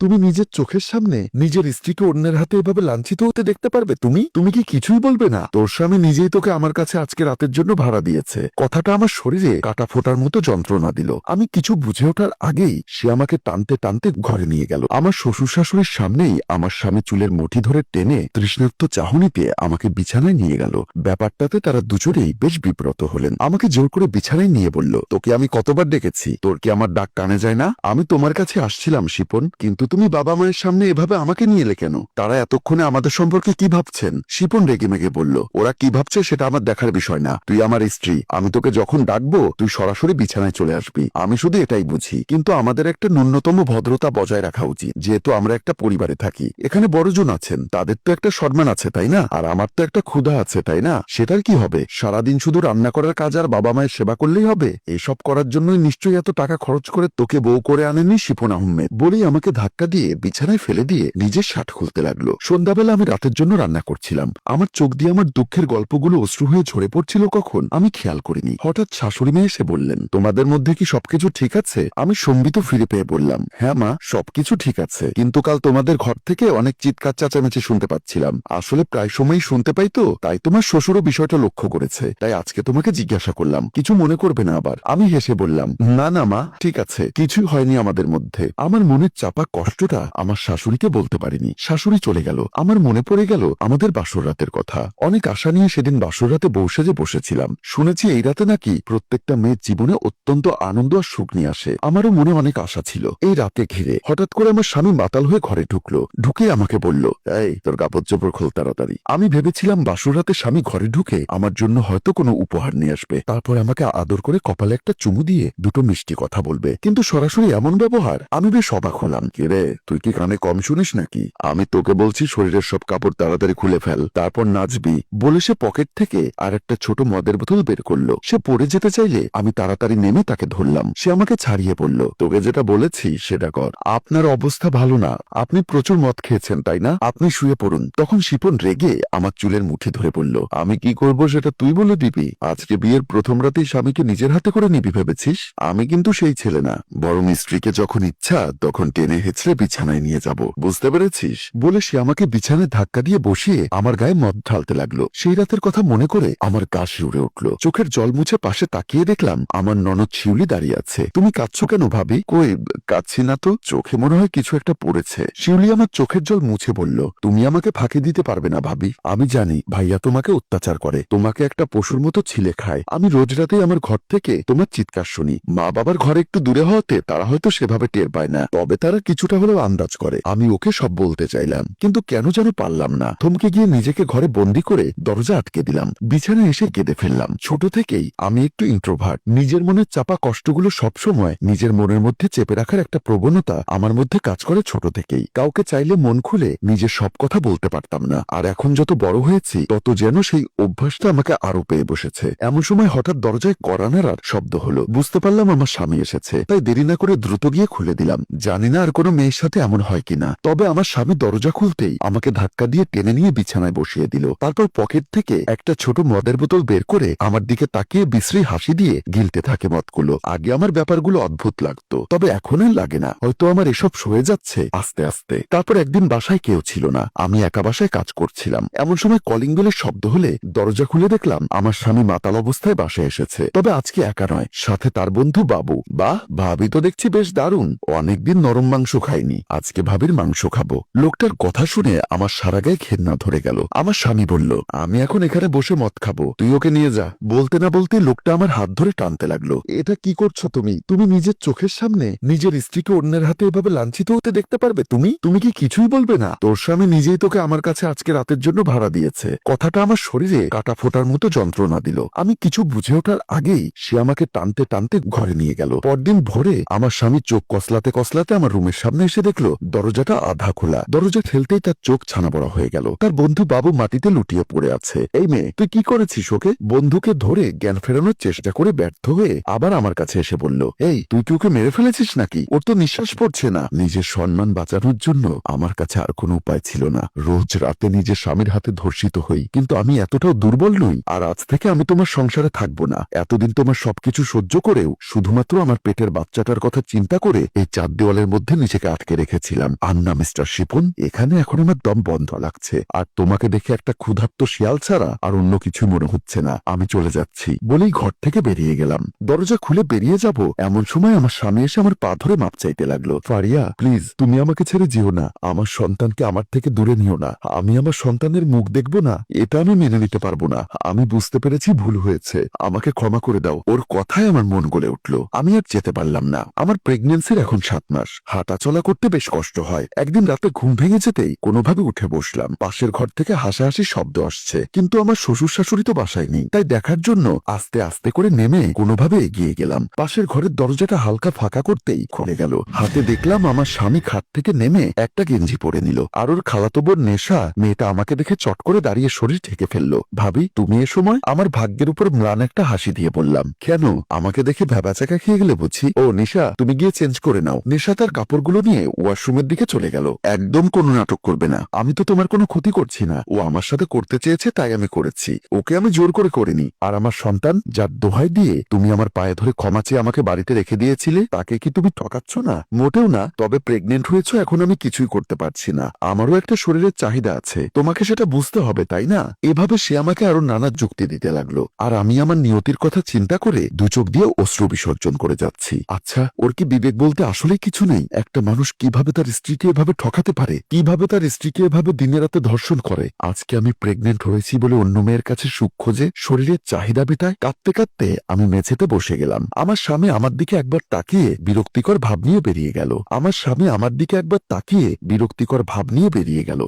তুমি নিজের চোখের সামনে নিজের স্ত্রীকে অন্যের হাতে এভাবে লাঞ্ছিত হতে দেখতে পারবে? তুমি? তুমি কি কিছুই বলবে না? তোর স্বামী নিজেই তোকে আমার কাছে আজকে রাতের জন্য ভাড়া দিয়েছে। কথাটা আমার শরীরে কাটা ফোটার মতো যন্ত্রণা দিল। আমি কিছু বুঝে ওঠার আগেই সে আমাকে টানতে টানতে ঘরে নিয়ে গেল। আমার শ্বশুর শাশুড়ির সামনেই আমার স্বামী চুলের মুঠি ধরে টেনে তৃষ্ণার্ত চাহনিতে আমাকে বিছানায় নিয়ে গেল। ব্যাপারটাতে তারা দুজনেই বেশ বিব্রত হলেন। আমাকে জোর করে বিছানায় নিয়ে বলল, তোকে আমি কতবার ডেকেছি? তোর কি আমার ডাক কানে যায় না? আমি তোমার কাছে আসছিলাম, শিপন, কিন্তু তুমি বাবা মায়ের সামনে এভাবে আমাকে নিয়ে এলে কেন? তারা এতক্ষণে আমাদের সম্পর্কে কি ভাবছেন? শিপন রেগে মেগে বলল, ওরা কি ভাবছে সেটা আমার দেখার বিষয় না। তুই আমার স্ত্রী। আমি তোকে যখন ডাকবো, তুই সরাসরি বিছানায় চলে আসবি। আমি শুধু এটাই বুঝি। কিন্তু আমাদের একটা ন্যূনতম ভদ্রতা বজায় রাখা উচিত। যেহেতু আমরা একটা পরিবারে থাকি। এখানে বড়জন আছেন। তাদের তো একটা সম্মান আছে, তাই না? আর আমার তো একটা ক্ষুধা আছে, তাই না? সেটার কি হবে? সারাদিন শুধু রান্না করার কাজ আর বাবা মায়ের সেবা করলেই হবে? এসব করার জন্যই নিশ্চয়ই এত টাকা খরচ করে তোকে বউ করে আনেনি শিপন আহমেদ? বলেই আমাকে ধাক্কা দিয়ে বিছানায় ফেলে দিয়ে নিজের শার্ট খুলতে লাগল। সন্ধ্যাবেলা আমি রাতের জন্য রান্না করছিলাম। আমার চোখ দিয়ে আমার দুঃখের গল্পগুলো অশ্রু হয়ে ঝরে পড়ছিল কখন? আমি খেয়াল করিনি। হঠাৎ শাশুড়ি মেয়ে এসে বললেন, তোমাদের মধ্যে কি সবকিছু ঠিক আছে? আমি সম্বিত ফিরে পেয়ে বললাম হ্যাঁ মা, সবকিছু ঠিক আছে। কিন্তু কাল তোমাদের ঘর থেকে অনেক চিৎকার, চাচামেচি শুনতে পাচ্ছিলাম। আসলে প্রায় সময়ই শুনতে পাই তো, তাই তোমার শ্বশুরও বিষয়টা লক্ষ্য করেছে। তাই আজকে তোমাকে জিজ্ঞাসা করলাম, কিছু মনে করবে না আবার? আমি হেসে বললাম, না না মা, ঠিক আছে। কিছুই হয়নি আমাদের মধ্যে। আমার মনের চাপা কষ্টটা আমার শাশুড়িকে বলতে পারিনি। শাশুড়ি চলে গেল। আমার মনে পড়ে গেল আমাদের বাসর রাতের কথা। অনেক আশা নিয়ে সেদিন বাসর রাতে বসে যে বসেছিলাম। শুনেছি এই রাতে নাকি প্রত্যেকটা মেয়ের জীবনে অত্যন্ত আনন্দ আর সুখ নিয়ে আসে। আমারও মনে অনেক আশা ছিল। এই রাতে ঘিরে হঠাৎ করে আমার স্বামী মাতাল হয়ে ঘরে ঢুকলো। ঢুকে আমাকে বলল, এই, তোর কাপড় চোপড় খোল তাড়াতাড়ি। আমি ভেবেছিলাম বাসর রাতে স্বামী ঘরে ঢুকে আমার জন্য হয়তো কোনো উপহার নিয়ে আসবে। তারপর আমাকে আদর করে কপালে একটা চুমু দিয়ে দুটো মিষ্টি কথা বলবে। কিন্তু সরাসরি এমন ব্যবহার আমি বেশ অবাক হলাম। কি রে তুই কি কানে কম শুনিস নাকি? আমি তোকে বলছি শরীরের সব কাপড় তাড়াতাড়ি খুলে ফেল, তারপর নাচবি। বলে সে পকেট থেকে আর একটা ছোট মদের বোতল বের করল। সে পড়ে যেতে চাইলে আমি তাড়াতাড়ি নেমে তাকে ধরলাম। সে আমাকে ছাড়িয়ে বলল তোকে যেটা বলেছি সেটা কর। আপনার অবস্থা ভালো না। আপনি প্রচুর মদ খেয়েছেন, তাই না? আপনি শুয়ে পড়ুন। তখন শিপন রেগে আমার চুলের মুঠি ধরে বলল আমি কি করব সেটা তুই বলে দিবি? আজকে বিয়ের প্রথম রাতেই স্বামীকে নিজের হাতে করে নিবি ভেবেছিস? আমি কিন্তু সেই ছেলে না। বরং স্ত্রীকে যখন ইচ্ছা, তখন টেনে হেঁচড়ে বিছানায় নিয়ে যাব। বুঝতে পেরেছিস? বলে সে আমাকে বিছানায় ধাক্কা দিয়ে বসিয়ে আমার গায়ে মদ ঢালতে লাগল। সেই রাতের কথা মনে করে আমার গা শিউরে উঠল। চোখের জল মুছে পাশে তাকিয়ে দেখলাম আমার ননদ শিউলি দাঁড়িয়ে আছে। তুমি কাঁদছো কেন ভাবি? কই, কাঁদছি না তো? চোখে মনে হয় কিছু একটা পড়েছে। শিউলি আমার চোখের জল মুছে বলল, তুমি আমাকে ফাঁকি দিতে পারবে না ভাবি। আমি জানি ভাইয়া তোমাকে অত্যাচার করে। তোমাকে একটা পশুর মতো ছিলে খায়। আমি রোজ রাতে আমার ঘর থেকে তোমার চিৎকার শুনি। মা বাবার ঘরে একটু দূরে হওয়াতে তারা হয়তো সেভাবে টের পায় না। তবে তারা কিছুটা হলেও আন্দাজ করে। আমি ওকে সব বলতে চাইলাম, কিন্তু কেন যেন পারলাম না। থমকে গিয়ে নিজেকে ঘরে বন্দি করে দরজা আটকে দিলাম। বিছানায় এসে কেঁদে ফেললাম। ছোট থেকেই আমি একটু ইন্ট্রোভার্ট নিজের মনের চাপা কষ্টগুলো সবসময় নিজের মনের মধ্যে চেপে রাখার একটা প্রবণতা আমার মধ্যে কাজ করে ছোট থেকেই। কাউকে চাইলে মন খুলে নিজের সব কথা বলতে পারতাম না। আর এখন যত বড় হয়েছি, তত যেন সেই অভ্যাসটা আমাকে আরও পেয়ে বসেছে। এমন সময় হঠাৎ দরজায় করানার শব্দ হলো। বুঝতে পারলাম আমার স্বামী এসেছে। তাই দেরি না করে দ্রুত গিয়ে খুলে দিলাম। জানি না আর কোনো মেয়ের সাথে এমন হয় কিনা? তবে আমার স্বামী দরজা খুলতেই আমাকে ধাক্কা দিয়ে টেনে নিয়ে বিছানায় বসিয়ে দিল। তারপর পকেট থেকে একটা ছোট মদের বোতল বের করে আমার দিকে তাকিয়ে বিশ্রী হাসি দিয়ে গিলতে থাকে মদগুলো। আগে আমার ব্যাপারগুলো অদ্ভুত লাগতো, তবে এখন লাগে না। হয়তো আমার এসব সয়ে যাচ্ছে আস্তে আস্তে। তারপর একদিন বাসায় কেউ ছিল না। আমি একা বাসায় কাজ করছিলাম। এমন সময় কলিং বেলের শব্দ হলে দরজা খুলে দেখলাম আমার স্বামী মাতাল অবস্থায় বাসায় এসেছে। তবে আজকে একা নয়, সাথে তার বন্ধু বাবু। বাহ, ভাবি তো দেখছি বেশ দারুণ। অনেকদিন নরম মাংস খাইনি। আজকে ভাবির মাংস খাব। লোকটার কথা শুনে আমার সারা গায়ে ঘেন্না ধরে গেল। আমার স্বামী বলল, আমি এখন এখানে বসে মদ খাব। তুই ওকে নিয়ে যা। বলতে না বলতে লোকটা আমার হাত ধরে টানতে লাগল। এটা কি করছ তুমি? তুমি নিজের চোখের সামনে নিজের স্ত্রীকে অন্যের হাতে এভাবে লাঞ্ছিত হতে দেখতে পারবে তুমি? তুমি কি কিছুই বলবে না? তোর স্বামী নিজেই তোকে আমার কাছে আজকে রাতের জন্য ভাড়া দিয়েছে। কথাটা আমার শরীরে কাটা ফোটার মতো যন্ত্রণা দিল। আমি কিছু বুঝে ওঠার আগেই সে আমাকে টানতে টানতে ঘরে নিয়ে গেল। পরদিন ভোরে আমার স্বামী চোখ কসলাতে কসলাতে আমার রুমের সামনে এসে দেখল, দরজাটা আধা খোলা। দরজা ঠেলতেই তার চোখ ছানা বড় হয়ে গেল। তার বন্ধু বাবু মাটিতে লুটিয়ে পড়ে আছে। এই মেয়ে, তুই কি করেছিস ওকে? বন্ধুকে ধরে জ্ঞান ফেরানোর চেষ্টা করে ব্যর্থ হয়ে আবার আমার কাছে এসে বলল, এই, তুই কি ওকে মেরে ফেলেছিস নাকি? ওর তো নিঃশ্বাস পড়ছে না। নিজের সম্মান বাঁচানোর জন্য আমার কাছে আর কোনো উপায় ছিল না। রোজ রাতে নিজের স্বামীর হাতে ধর্ষিত হই, কিন্তু আমি এতটাও দুর্বল নই। আর আজ থেকে আমি তোমার সংসারে থাকব না। এতদিন তোমার সবকিছু সহ্য করেও শুধুমাত্র আমার পেটের বাচ্চাটার কথা চিন্তা করে এই চার দেওয়ালের মধ্যে নিজেকে আটকে রেখেছিলাম। আর না মিস্টার শিপন, এখানে এখন আমার দম বন্ধ লাগছে। আর তোমাকে দেখে একটা ক্ষুধার্ত শিয়াল ছাড়া আর অন্য কিছু মনে হচ্ছে না। আমি চলে যাচ্ছি। বলেই ঘর থেকে বেরিয়ে গেলাম। দরজা খুলে বেরিয়ে যাব এমন সময় আমার স্বামী এসে আমার পা ধরে মাপ চাইতে লাগল। ফারিয়া, প্লিজ, তুমি আমাকে ছেড়ে যেও না। আমার সন্তানকে আমার থেকে দূরে নিও না। আমি আমার সন্তানের মুখ দেখব না। এটা আমি মেনে নিতে পারব না। আমি বুঝতে পেরেছি ভুল হয়েছে। আমাকে ক্ষমা করে দাও। ওর কথায় আমার মন গলে উঠল। আমি আর যেতে পারলাম না। আমার প্রেগনেন্সির এখন সাত মাস। হাঁটা চলা করতে বেশ কষ্ট হয়। একদিন রাতে ঘুম ভেঙে যেতেই কোনোভাবে উঠে বসলাম। পাশের ঘর থেকে হাসাহাসি শব্দ আসছে। কিন্তু আমার শ্বশুর শাশুড়ি তো বাসায় নেই। তাই দেখার জন্য আস্তে আস্তে করে নেমে কোনোভাবে এগিয়ে গেলাম। পাশের ঘরের দরজাটা হালকা ফাঁকা করতেই খুলে গেল। হাতে দেখলাম আমার স্বামী খাট থেকে নেমে একটা গেঞ্জি পরে নিল। আর ওর খালাতো নেশা, মেয়েটা আমাকে দেখে চট করে দাঁড়িয়ে শরীর ঢেকে ফেলল। ভাবি, তুমি এ সময়? আমার ভাগ্যের উপর ম্লান একটা হাসি দিয়ে বললাম, কেন? আমাকে দেখে ভেবাচাকা খেয়ে গেলে বুঝি? ও, নিশা, তুমি গিয়ে চেঞ্জ করে নাও। নেশা, তার কাপড়গুলো ওয়াশরুমের দিকে চলে গেল। একদম কোনো নাটক করবে না। আমি তো তোমার কোনো ক্ষতি করছি না। ও আমার সাথে করতে চেয়েছে, তাই আমি করেছি। ওকে আমি জোর করে করিনি। আর আমার সন্তান, যার দোহাই দিয়ে তুমি আমার পায়ে ধরে ক্ষমা চেয়ে আমাকে বাড়িতে রেখে দিয়েছিলে, তাকে কি তুমি ঠকাচ্ছ না? মোটেও না, তবে প্রেগনেন্ট হয়েছো, এখন আমি কিছুই করতে পারছি না। আমারও একটা শরীরের চাহিদা আছে। তোমাকে সেটা বুঝতে হবে, তাই না? এভাবে সে আমাকে আরও নানা যুক্তি দিতে লাগল। আর আমি আমার নিয়তির কথা চিন্তা করে দু চোখ দিয়ে অশ্রু বিসর্জন করে যাচ্ছি। আচ্ছা ওর কি বিবেক বলতে আসলে কিছু নেই? একটা মানুষ কীভাবে তার স্ত্রীকে এভাবে ঠকাতে পারে? কীভাবে তার স্ত্রীকে এভাবে দিনে রাতে ধর্ষণ করে? আজকে আমি প্রেগনেন্ট হয়েছি বলে অন্য মেয়ের কাছে সুখ খোঁজে শরীরের চাহিদা বেটায় কাঁদতে কাঁদতে আমি মেঝেতে বসে গেলাম। আমার স্বামী আমার দিকে একবার তাকিয়ে বিরক্তিকর ভাব নিয়ে বেরিয়ে গেল। আমার স্বামী আমার দিকে একবার তাকিয়ে বিরক্তিকর ভাব নিয়ে বেরিয়ে গেল।